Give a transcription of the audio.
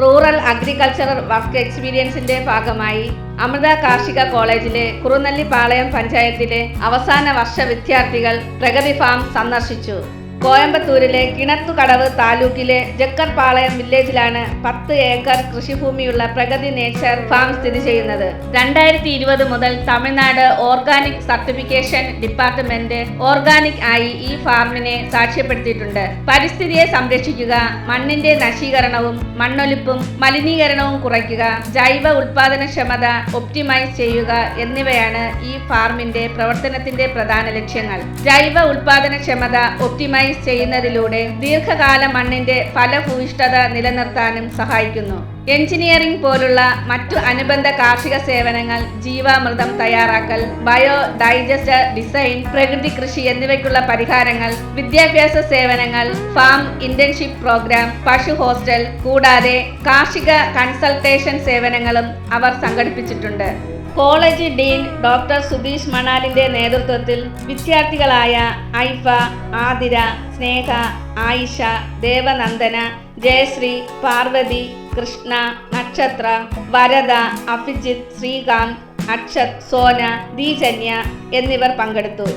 Rural agricultural work എക്സ്പീരിയൻസിന്റെ ഭാഗമായി അമൃത കാർഷിക കോളേജിലെ കുറുനല്ലി പാളയം പഞ്ചായത്തിലെ അവസാന വർഷ വിദ്യാർത്ഥികൾ പ്രഗതി ഫാം സന്ദർശിച്ചു. കോയമ്പത്തൂരിലെ കിണത്തുകടവ് താലൂക്കിലെ ജക്കർപാളയം വില്ലേജിലാണ് പത്ത് ഏക്കർ കൃഷിഭൂമിയുള്ള പ്രഗതി നേച്ചർ ഫാം സ്ഥിതി ചെയ്യുന്നത്. രണ്ടായിരത്തി ഇരുപത് മുതൽ Tamil Nadu organic certification department organic ആയി ഈ ഫാമിനെ സാക്ഷ്യപ്പെടുത്തിയിട്ടുണ്ട്. പരിസ്ഥിതിയെ സംരക്ഷിക്കുക മണ്ണിന്റെ നശീകരണവും മണ്ണൊലിപ്പും മലിനീകരണവും കുറയ്ക്കുക ജൈവ ഉൽപാദനക്ഷമത ഒപ്റ്റിമൈസ് ചെയ്യുക എന്നിവയാണ് ഈ ഫാമിന്റെ പ്രവർത്തനത്തിന്റെ പ്രധാന ലക്ഷ്യങ്ങൾ. ജൈവ ഉൽപാദനക്ഷമത ഒപ്റ്റിമൈസ് ചെയ്യുന്നതിലൂടെ ദീർഘകാല മണ്ണിന്റെ ഫലഭൂയിഷ്ഠത നിലനിർത്താനും സഹായിക്കുന്നു. എഞ്ചിനീയറിംഗ് പോലുള്ള മറ്റു അനുബന്ധ കാർഷിക സേവനങ്ങൾ ജീവാമൃതം തയ്യാറാക്കൽ ബയോ ഡൈജസ്റ്റർ ഡിസൈൻ പ്രകൃതി കൃഷി എന്നിവയ്ക്കുള്ള പരിഹാരങ്ങൾ വിദ്യാഭ്യാസ സേവനങ്ങൾ ഫാം ഇന്റേൺഷിപ്പ് പ്രോഗ്രാം പശു ഹോസ്റ്റൽ കൂടാതെ കാർഷിക കൺസൾട്ടേഷൻ സേവനങ്ങളും അവർ സംഘടിപ്പിച്ചിട്ടുണ്ട്. കോളേജ് ഡീൻ ഡോക്ടർ സുധീഷ് മണാലിന്റെ നേതൃത്വത്തിൽ വിദ്യാർത്ഥികളായ ഐഫ ആതിര സ്നേഹ ആയിഷ ദേവനന്ദന ജയശ്രീ പാർവതി കൃഷ്ണ നക്ഷത്ര വരദ അഭിജിത്ത് ശ്രീകാന്ത് അക്ഷത് സോന ദീജന്യ എന്നിവർ പങ്കെടുത്തു.